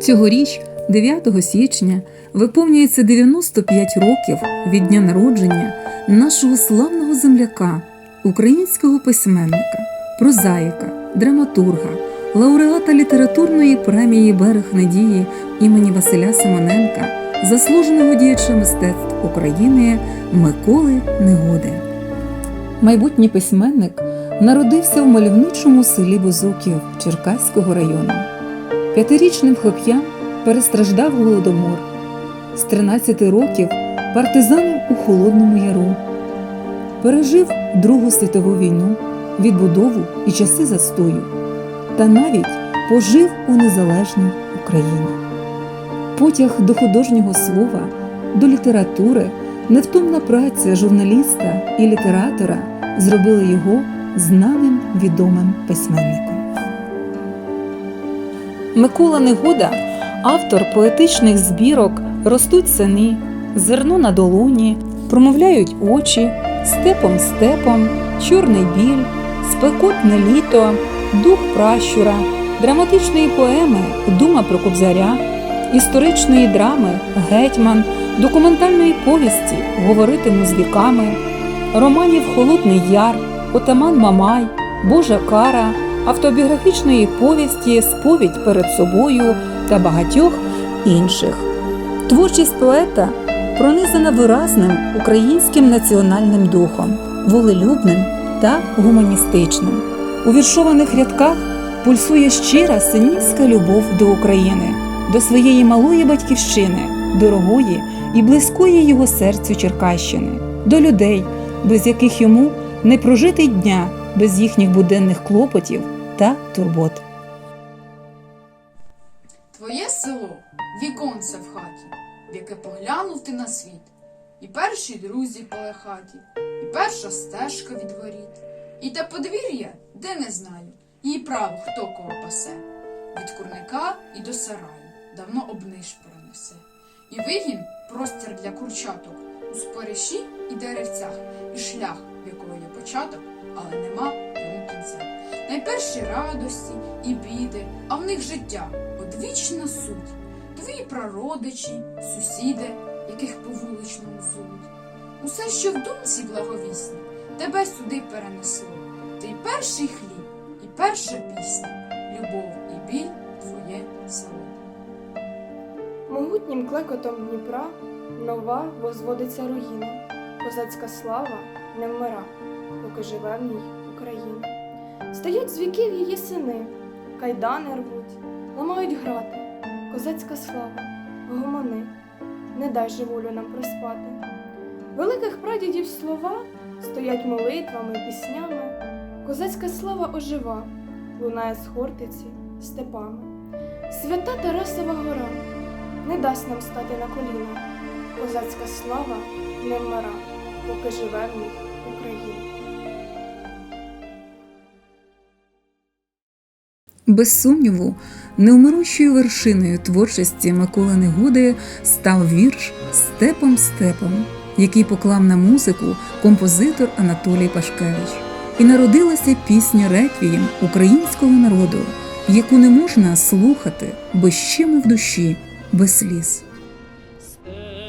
Цьогоріч, 9 січня, виповнюється 95 років від дня народження нашого славного земляка, українського письменника, прозаїка, драматурга, лауреата літературної премії Берег надії імені Василя Симоненка, заслуженого діяча мистецтв України Миколи Негоди. Майбутній письменник народився в мальовничому селі Бузуків Черкаського району. П'ятирічним хлоп'ям перестраждав голодомор. З 13 років партизаном у Холодному Яру. Пережив Другу світову війну, відбудову і часи застою, та навіть пожив у незалежній Україні. Потяг до художнього слова, до літератури, невтомна праця журналіста і літератора зробили його знаним відомим письменником. Микола Негода автор поетичних збірок Ростуть сини, Зерно на долоні, Промовляють очі, Степом степом, Чорний біль, Спекотне літо, Дух пращура, драматичної поеми Дума про кобзаря, історичної драми Гетьман, документальної повісті Говоритиму з віками, романів Холодний Яр, Отаман Мамай, Божа кара, автобіографічної повісті Сповідь перед собою та багатьох інших. Творчість поета пронизана виразним українським національним духом, волелюбним та гуманістичним. У віршованих рядках пульсує щира синівська любов до України, до своєї малої батьківщини, дорогої і близької його серцю Черкащини, до людей, без яких йому не прожити дня без їхніх буденних клопотів та турбот. Твоє село віконце в хаті, в яке поглянув ти на світ, і перші друзі полехаті, і перша стежка від воріт, і те подвір'я, де не знаю, і право хто кого пасе, від курника і до сараю давно обниж пронесе. І вигін простір для курчаток у спориші і деревцях, і шлях, в якого є початок, але нема йому кінця. Найперші радості і біди, а в них життя одвічна суть. Твої прародичі, сусіди, яких по вуличному зовуть. Усе, що в думці благовісні, тебе сюди перенесло. Твій перший хліб і перша пісня, любов і біль твоє село. Могутнім клекотом Дніпра нова возводиться руїна, козацька слава не вмира, поки живе в ній Україна. Стають з віків її сини, кайдани рвуть, ламають грати, козацька слава, гомони, не дай же волю нам проспати. Великих прадідів слова стоять молитвами піснями, козацька слава ожива, лунає з Хортиці степами. Свята Тарасова гора не дасть нам стати на коліна. Козацька слава не вмира, поки живе в ній Україна. Без сумніву, неумирущою вершиною творчості Миколи Негоди став вірш Степом степом, який поклав на музику композитор Анатолій Пашкевич. І народилася пісня реквієм українського народу, яку не можна слухати без щему в душі, без сліз. Степом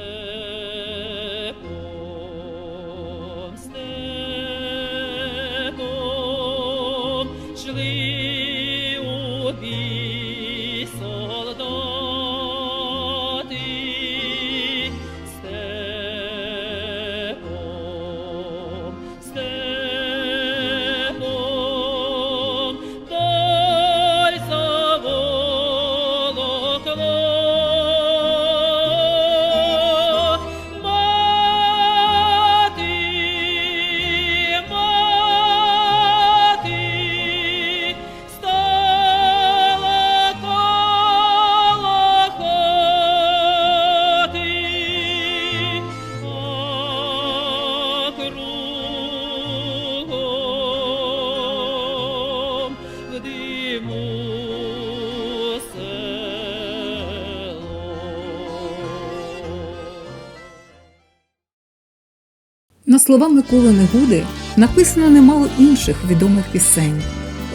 слова Миколи Негуди написано немало інших відомих пісень.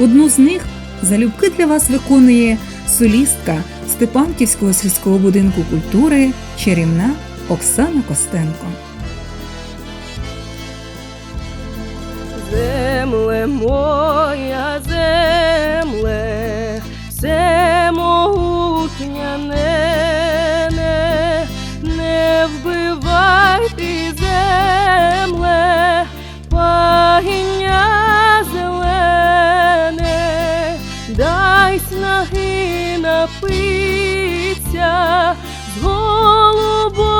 Одну з них залюбки для вас виконує солістка Степанківського сільського будинку культури чарівна Оксана Костенко. Земле моя земле, всемогутня нене, напиться з голубої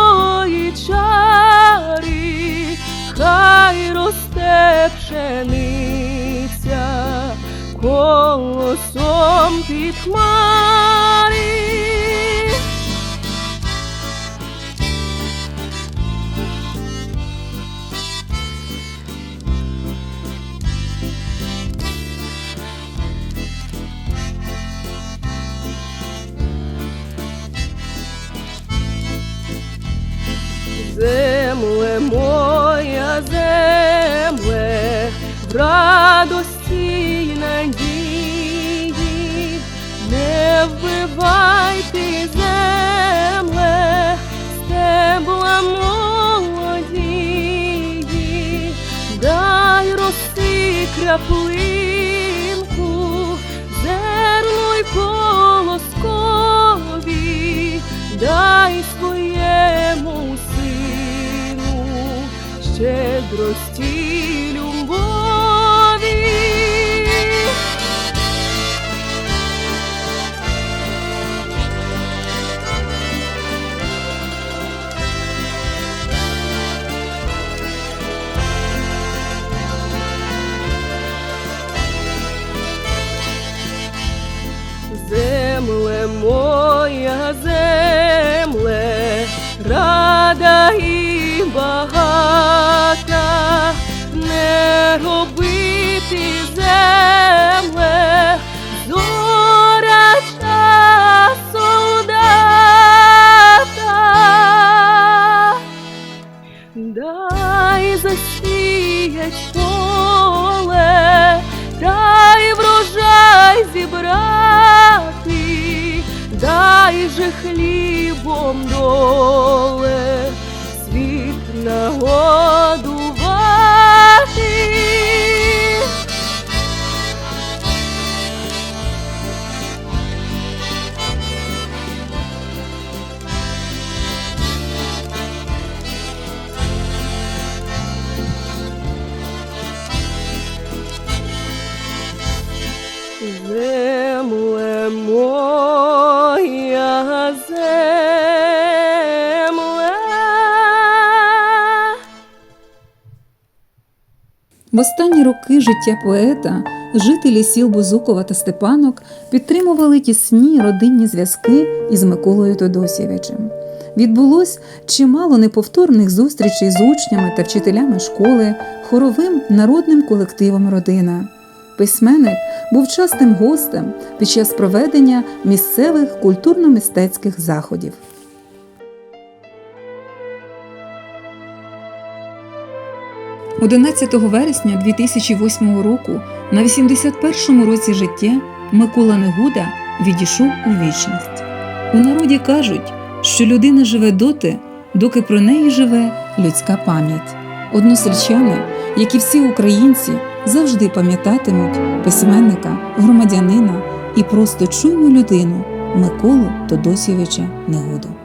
чари, хай росте пшениця колосом під хмари. Моя земле, в радості й надії, не вбивай ти земле, стебла молодії, дай роси краплинку, зерну й колоскові, дай щедрості рада і багата, не робити земле, зоряча солдата. Дай засіять поле, дай врожай зібрати, дай же хлібом доле світ нагодувати. Земле моя В останні роки життя поета жителі сіл Бузукова та Степанок підтримували тісні родинні зв'язки із Миколою Тодосєвичем. Відбулось чимало неповторних зустрічей з учнями та вчителями школи, хоровим народним колективом Родина. Письменник був частим гостем під час проведення місцевих культурно-мистецьких заходів. 11 вересня 2008 року, на 81-му році життя, Микола Негуда відійшов у вічність. У народі кажуть, що людина живе доти, доки про неї живе людська пам'ять. Односельчани, як і всі українці, завжди пам'ятатимуть письменника, громадянина і просто чуйну людину Миколу Тодосєвича Негоду.